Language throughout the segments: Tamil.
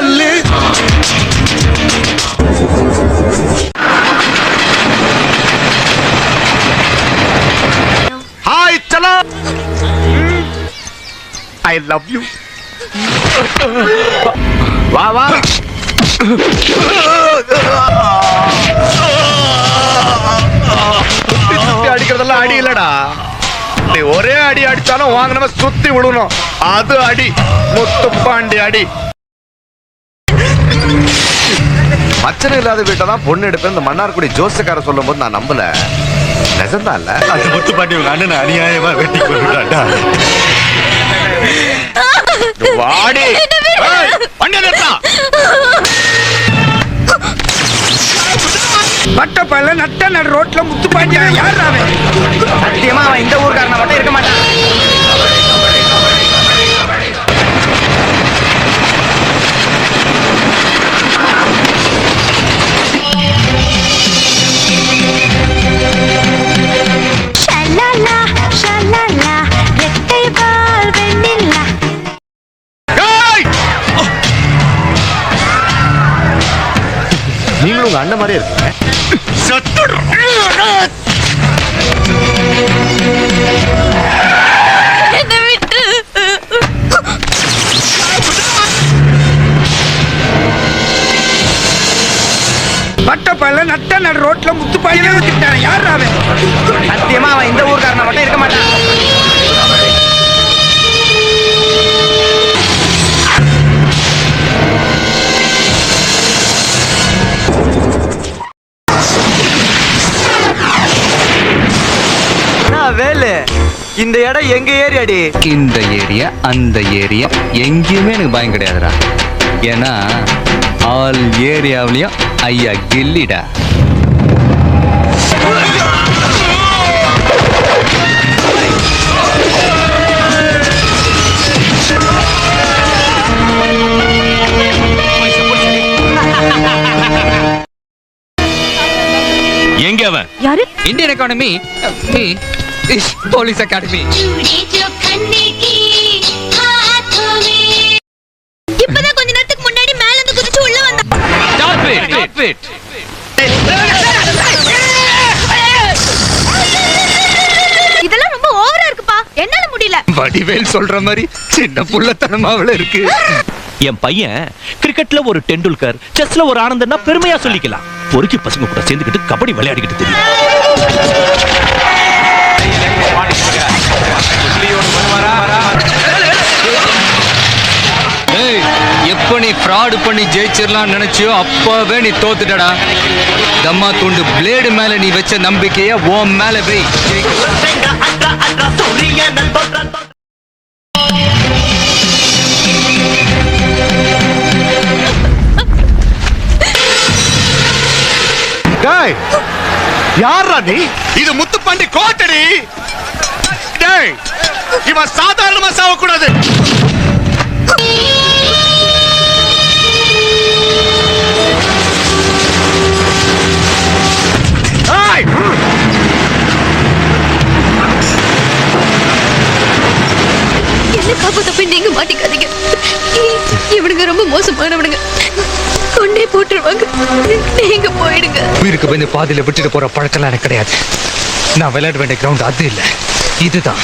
சொல்லு. ஹாய் சலோ ஐ லவ் யூ வா வா அடிக்கிறதெல்லாம் அடி இல்லடா. ஒரே அடி அடிச்சாலும் வாங்கினவன் சுத்தி விழுணும். அது அடி. முத்துப்பாண்டி அடி. மச்சன் இல்லாத வீட்டை தான் பொண்ணு எடுப்பேன். இந்த மன்னார்குடி ஜோசக்கார சொல்லும் போது நான் நம்பல. நிஜம்தான் இல்ல? அந்த முத்து பாண்டி உங்க அண்ணனை அநியாயமா வெட்டி கொண்டுட்டான்டா. வாடி. பட்டப்பல்ல நட்ட நடு ரோட்ல முத்துப்பாண்டியா யார் அவன்? சத்தியமா அவன் இந்த ஊர்க்காரனை மட்டும் இருக்க மாட்டான். நீங்களும் உங்க அண்ணன் மாதிரியே இருக்கீங்க. பட்டப்பல்ல நட்ட நடு ரோட்ல முத்துப்பாண்டியா வச்சுட்டான் யார் அவன்? சத்தியமா அவன் இந்த ஊர்க்காரனை மட்டும் இருக்க மாட்டான். வேலு இந்த இடம் எங்க ஏரியாடி? இந்த ஏரியா அந்த ஏரியா. எங்கேயுமே எனக்கு பயம் கிடையாதுடா. ஏன்னா ஆல் ஏரியாவிலையும் ஐயா கில்லிடா. எங்க அவன்? யாரு? இந்தியன் எக்கானமி போலீஸ் அகாடமி இப்பதான் கொஞ்ச நேரத்துக்கு முன்னாடி மேல இருந்து குதிச்சு உள்ள வந்தான் இதெல்லாம் ரொம்ப ஓவரா இருக்குப்பா. என்னால முடியல. வடிவேல் சொல்ற மாதிரி சின்ன புள்ளத்தனமாவில் இருக்கு. என் பையன் கிரிக்கெட்ல ஒரு டெண்டுல்கர் செஸ்ல ஒரு ஆனந்தன்னா பெருமையா சொல்லிக்கலாம். பொறுக்கி பசங்க கூட சேர்ந்துக்கிட்டு கபடி விளையாடிக்கிட்டு தெரியும். எப்போ நீ ஃப்ராடு பண்ணி ஜெயிச்சிடலாம் நினைச்சியோ அப்பவே நீ தோத்துட்டடா. தம்மா துண்டு பிளேடு மேல நீ வச்ச நம்பிக்கைய உன் மேல வை. ஜெயிக்க டேய் யாரா நீ? இது முத்துப்பாண்டி கோட்டடி. டேய் இவன் சாதாரணமா சாவக்கூடாது. என்ன போய் நீங்க மாட்டிக்காதீங்க. இவனுங்க ரொம்ப மோசமானவனுங்க. கொண்டே போட்டுருவாங்க. நீங்க போயிடுங்க. உயிருக்கு பயந்து பாதியில விட்டுட்டு போற பழக்கம்லாம் எனக்கு கிடையாது. நான் விளையாட வேண்டிய கிரவுண்ட் அது இல்லை. இதுதான்.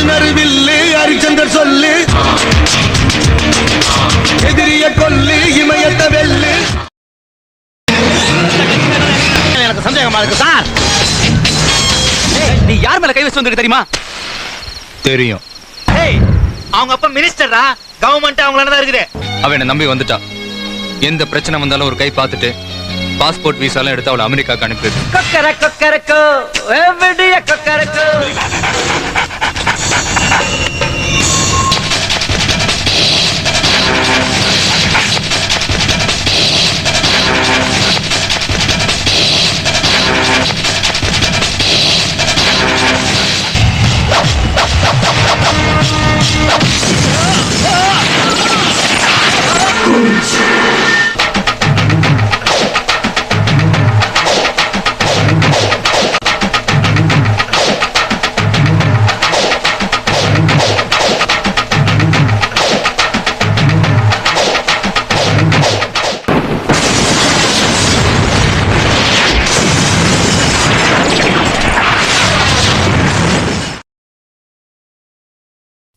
அர்ஜுனருவில்லு ஹரிச்சந்தர் சொல்லு. எதிரிய கொல்லு இமயத்த வெல்லு. எனக்கு சந்தேகமா இருக்கு சார். நீ யார் மேல கை வச்சு வந்திருக்க தெரியுமா? தெரியும். ஏய் அவங்க அப்பா மினிஸ்டரா கவர்மெண்ட் அவங்களால தான் இருக்குது? அவன் என்னை நம்பி வந்துட்டா. எந்த பிரச்சனை வந்தாலும் ஒரு கை பார்த்துட்டு பாஸ்போர்ட் விசாலாம் எடுத்து அவளை அமெரிக்காக்கு அனுப்பிடு. கொக்கர Kokkarakko. எவ்வடிய Kokkarakko.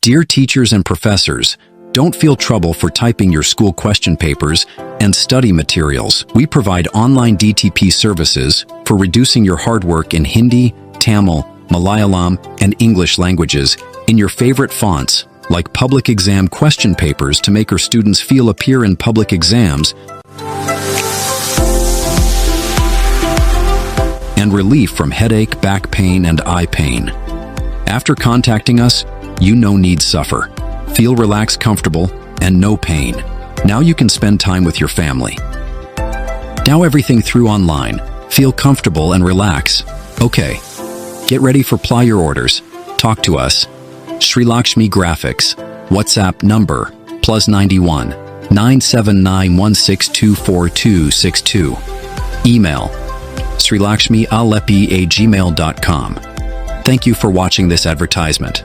Dear teachers and professors, don't feel trouble for typing your school question papers and study materials. We provide online DTP services for reducing your hard work in Hindi, Tamil, Malayalam, and English languages in your favorite fonts, like public exam question papers to make our students feel appear in public exams and relief from headache, back pain, and eye pain. After contacting us, you no need suffer. Feel relaxed, comfortable, and no pain. Now you can spend time with your family. Now everything through online. Feel comfortable and relax. Okay. Get ready for ply your orders. Talk to us. Sri Lakshmi Graphics. WhatsApp number plus 91 979 1624262. Email srilakshmialepi at gmail.com. Thank you for watching this advertisement.